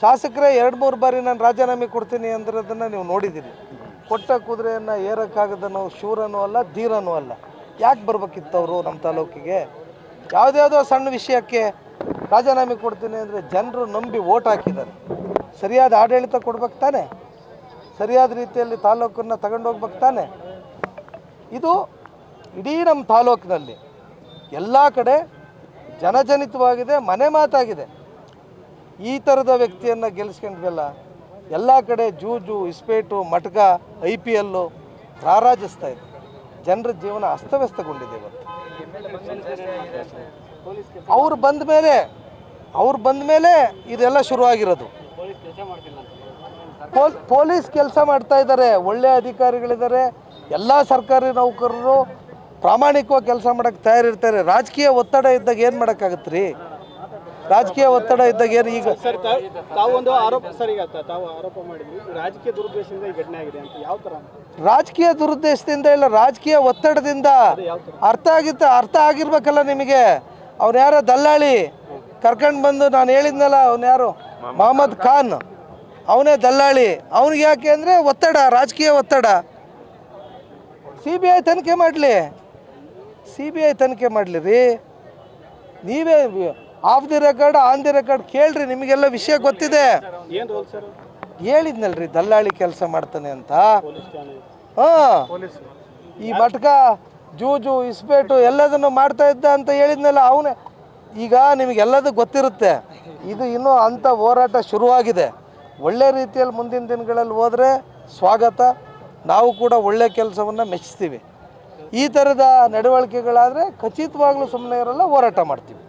ಶಾಸಕರೇ, ಎರಡು ಮೂರು ಬಾರಿ ನಾನು ರಾಜೀನಾಮೆ ಕೊಡ್ತೀನಿ ಅಂದಿರೋದನ್ನು ನೀವು ನೋಡಿದ್ದೀರಿ ಕೊಟ್ಟ ಕುದುರೆಯನ್ನು ಏರೋಕ್ಕಾಗದ ನಾವು ಶೂರನೂ ಅಲ್ಲ, ಧೀರನೂ ಅಲ್ಲ. ಯಾಕೆ ಬರ್ಬೇಕಿತ್ತು ಅವರು ನಮ್ಮ ತಾಲೂಕಿಗೆ? ಯಾವುದ್ಯಾವುದೋ ಸಣ್ಣ ವಿಷಯಕ್ಕೆ ರಾಜೀನಾಮೆ ಕೊಡ್ತೀನಿ ಅಂದರೆ ಜನರು ನಂಬಿ ಓಟ್ ಹಾಕಿದ್ದಾರೆ. ಸರಿಯಾದ ಆಡಳಿತ ಕೊಡ್ಬೇಕು ತಾನೆ? ಸರಿಯಾದ ರೀತಿಯಲ್ಲಿ ತಾಲೂಕನ್ನು ತಗೊಂಡೋಗ್ಬೇಕು ತಾನೆ? ಇದು ಇಡೀ ನಮ್ಮ ತಾಲೂಕಿನಲ್ಲಿ ಎಲ್ಲ ಕಡೆ ಜನಜನಿತವಾಗಿದೆ, ಮನೆ ಮಾತಾಗಿದೆ. ಈ ಥರದ ವ್ಯಕ್ತಿಯನ್ನು ಗೆಲ್ಲಿಸ್ಕೊಂಡ್ವೆಲ್ಲ ಎಲ್ಲ ಕಡೆ ಜೂಜು, ಇಸ್ಪೇಟು ಮಟ್ಕ ಐ ಪಿ ಎಲ್ಲು ರಾರಾಜಿಸ್ತಾ ಇದೆ. ಜನರ ಜೀವನ ಅಸ್ತವ್ಯಸ್ತಗೊಂಡಿದೆ ಇವತ್ತು. ಅವ್ರು ಬಂದ ಮೇಲೆ, ಅವ್ರು ಬಂದ ಮೇಲೆ ಇದೆಲ್ಲ ಶುರುವಾಗಿರೋದು. ಪೋಲ್, ಪೊಲೀಸ್ ಕೆಲಸ ಮಾಡ್ತಾ ಇದ್ದಾರೆ, ಒಳ್ಳೆ ಅಧಿಕಾರಿಗಳಿದ್ದಾರೆ, ಎಲ್ಲ ಸರ್ಕಾರಿ ನೌಕರರು ಪ್ರಾಮಾಣಿಕವಾಗಿ ಕೆಲಸ ಮಾಡೋಕ್ಕೆ ತಯಾರಿರ್ತಾರೆ. ರಾಜಕೀಯ ಒತ್ತಡ ಇದ್ದಾಗ ಏನು ಮಾಡೋಕ್ಕಾಗತ್ತೆ ರೀ ರಾಜಕೀಯ ಒತ್ತಡ ಇದ್ದಾಗ ಏನು ಈಗ? ಸರ್ ಒಂದು ಆರೋಪ ಸರ್ ಈಗ ತಾವು ಆರೋಪ ಮಾಡಿದ್ವಿ ರಾಜಕೀಯ ದುರುದ್ದೇಶದಿಂದ ಈ ಘಟನೆ ಆಗಿದೆ ಅಂತ ಯಾವ ತರ ರಾಜಕೀಯ ದುರುದ್ದೇಶದಿಂದ ಇಲ್ಲ ರಾಜಕೀಯ ಒತ್ತಡದಿಂದ ಅರ್ಥ ಆಗಿತ್ತು ಅರ್ಥ ಆಗಿರ್ಬೇಕಲ್ಲ ನಿಮಗೆ? ಅವ್ನು ಯಾರೋ ದಲ್ಲಾಳಿ. ಕರ್ಕೊಂಡು ಬಂದು ನಾನು ಹೇಳಿದ್ನಲ್ಲ ಅವ್ನು ಯಾರು? ಮೊಹಮ್ಮದ್ ಖಾನ್. ಅವನೇ ದಲ್ಲಾಳಿ. ಅವ್ನಿಗೆ ಯಾಕೆ ಅಂದರೆ ಒತ್ತಡ ರಾಜಕೀಯ ಒತ್ತಡ. ಸಿ ಬಿ ಐ ತನಿಖೆ ಮಾಡಲಿ. ಸಿ ಬಿ ಐ ತನಿಖೆ ಮಾಡಲಿ ರೀ. ನೀವೇ off the record on the record ಕೇಳ್ರಿ ನಿಮಗೆಲ್ಲ ವಿಷಯ ಗೊತ್ತಿದೆ. ಹೇಳಿದ್ನಲ್ರಿ ದಲ್ಲಾಳಿ ಕೆಲಸ ಮಾಡ್ತಾನೆ ಅಂತ. ಹಾಂ. ಈ ಮಟ್ಕ ಜೂಜು ಇಸ್ಪೇಟು ಎಲ್ಲದನ್ನು ಮಾಡ್ತಾ ಇದ್ದ ಅಂತ ಹೇಳಿದ್ನಲ್ಲ ಅವನೇ. ಈಗ ನಿಮಗೆಲ್ಲದೂ ಗೊತ್ತಿರುತ್ತೆ. ಇದು ಇನ್ನೂ ಅಂಥ ಹೋರಾಟ ಶುರುವಾಗಿದೆ. ಒಳ್ಳೆ ರೀತಿಯಲ್ಲಿ ಮುಂದಿನ ದಿನಗಳಲ್ಲಿ ಹೋದರೆ ಸ್ವಾಗತ. ನಾವು ಕೂಡ ಒಳ್ಳೆ ಕೆಲಸವನ್ನು ಮೆಚ್ಚಿಸ್ತೀವಿ ಈ ಥರದ ನಡವಳಿಕೆಗಳಾದರೆ ಖಚಿತವಾಗ್ಲೂ ಸುಮ್ಮನೆ ಇರಲ್ಲ ಹೋರಾಟ ಮಾಡ್ತೀವಿ.